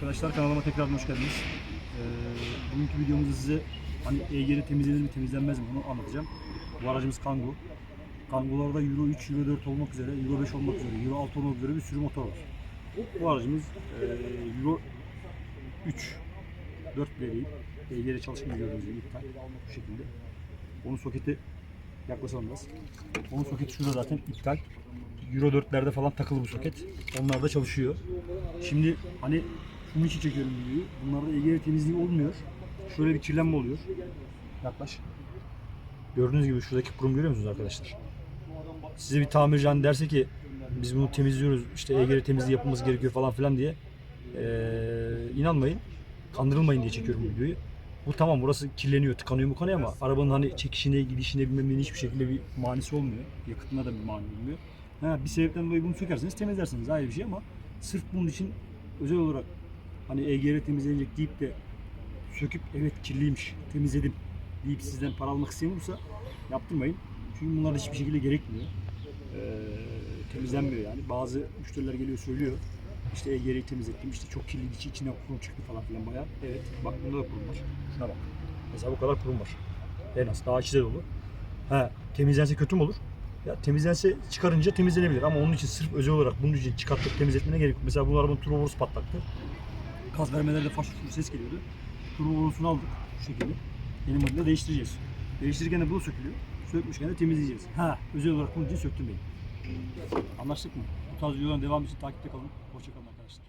Arkadaşlar kanalıma tekrar hoş geldiniz. Ee, bugünkü videomuzda size hani EGR temizlenir mi temizlenmez mi bunu anlatacağım. Bu aracımız Kangoo. Kangoo'larda Euro 3, Euro 4 olmak üzere, Euro 5 olmak üzere, Euro 6 olmak üzere bir sürü motor var. Bu aracımız e, Euro 3, 4 bile değil. EGR çalışmıyor gördüğünüz gibi iptal. Bu şekilde. Onun soketi yaklaşalım biraz. Onun soketi şurada zaten iptal. Euro 4'lerde falan takılı bu soket. Onlar da çalışıyor. Şimdi hani şunun için çekiyorum videoyu. Bunlarda EGR temizliği olmuyor. Şöyle bir kirlenme oluyor. Yaklaş. Gördüğünüz gibi şuradaki kurum görüyor musunuz arkadaşlar? Size bir tamirci hani derse ki biz bunu temizliyoruz işte EGR temizliği yapılması gerekiyor falan filan diye ee, inanmayın. Kandırılmayın diye çekiyorum videoyu. Bu tamam burası kirleniyor, tıkanıyor bu kanıyor ama arabanın hani çekişine, gidişine bilmem hiçbir şekilde bir manisi olmuyor. Yakıtına da bir mani olmuyor. Ha, bir sebepten dolayı bunu sökerseniz temizlersiniz ayrı bir şey ama sırf bunun için özel olarak hani EGR temizlenecek deyip de söküp evet kirliymiş temizledim deyip sizden para almak isteyen yaptırmayın. Çünkü bunlar hiçbir şekilde gerekmiyor. Ee, temizlenmiyor yani. Bazı müşteriler geliyor söylüyor. İşte EGR'yi temizlettim. işte çok kirli içi içine kurum çıktı falan filan bayağı. Evet bak bunda da kurum var. Şuna bak. Mesela bu kadar kurum var. En az daha içi de dolu. Ha temizlense kötü mü olur? Ya temizlense çıkarınca temizlenebilir ama onun için sırf özel olarak bunun için çıkartıp temizletmene gerek yok. Mesela bu arabanın turbo borusu patlaktı. Gaz vermelerde faş ses geliyordu. Turbo borusunu aldık şu şekilde. Yeni modelde değiştireceğiz. Değiştirirken de bu sökülüyor. Sökmüşken de temizleyeceğiz. Ha özel olarak bunun için söktürmeyin. Anlaştık mı? Bu tarz videoların devamı için takipte kalın. Hoşçakalın arkadaşlar.